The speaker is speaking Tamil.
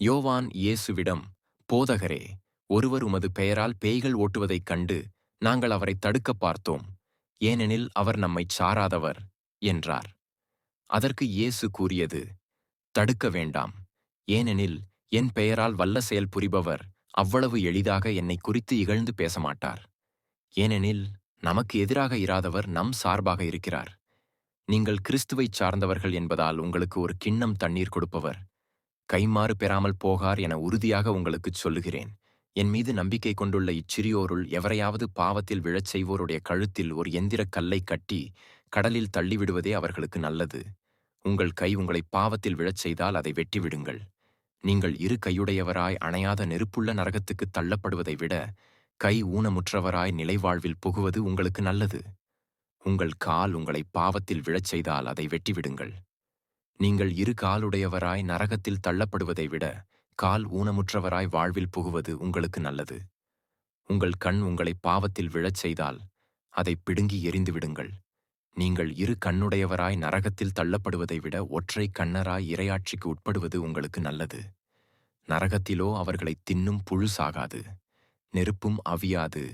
யோவான் இயேசுவிடம் போதகரே ஒருவர் உமது பெயரால் பேய்கள் ஓட்டுவதைக் கண்டு நாங்கள் அவரை தடுக்கப் பார்த்தோம். ஏனெனில் அவர் நம்மைச் சாராதவர் என்றார். அதற்கு இயேசு கூறியது தடுக்க வேண்டாம். ஏனெனில் என் பெயரால் வல்ல செயல் புரிபவர் அவ்வளவு எளிதாக என்னை குறித்து இகழ்ந்து பேசமாட்டார். ஏனெனில் நமக்கு எதிராக இராதவர் நம் சார்பாக இருக்கிறார். நீங்கள் கிறிஸ்துவைச் சார்ந்தவர்கள் என்பதால் உங்களுக்கு ஒரு கிண்ணம் தண்ணீர் கொடுப்பவர். கைமாறு பெறாமல் போகார் என உறுதியாக உங்களுக்குச் சொல்லுகிறேன். என் மீது நம்பிக்கை கொண்டுள்ள இச்சிறியோருள் எவரையாவது பாவத்தில் விழச் செய்வோருடைய கழுத்தில் ஒரு எந்திரக் கல்லை கட்டி கடலில் தள்ளிவிடுவதே அவர்களுக்கு நல்லது. உங்கள் கை உங்களை பாவத்தில் விழச் செய்தால் அதை வெட்டிவிடுங்கள். நீங்கள் இரு கையுடையவராய் அணையாத நெருப்புள்ள நரகத்துக்கு தள்ளப்படுவதை விட கை ஊனமுற்றவராய் நிலைவாழ்வில் புகுவது உங்களுக்கு நல்லது. உங்கள் கால் உங்களை பாவத்தில் விழச் செய்தால் அதை வெட்டிவிடுங்கள். நீங்கள் இரு காலுடையவராய் நரகத்தில் தள்ளப்படுவதை விட கால் ஊனமுற்றவராய் வாழ்வில் புகுவது உங்களுக்கு நல்லது. உங்கள் கண் உங்களை பாவத்தில் விழச் செய்தால் அதை பிடுங்கி எரிந்துவிடுங்கள் நீங்கள் இரு கண்ணுடையவராய் நரகத்தில் தள்ளப்படுவதை விட ஒற்றை கண்ணராய் இரையாட்சிக்கு உட்படுவது உங்களுக்கு நல்லது. நரகத்திலோ அவர்களை தின்னும் புழு சாகாது. நெருப்பும் அவியாது.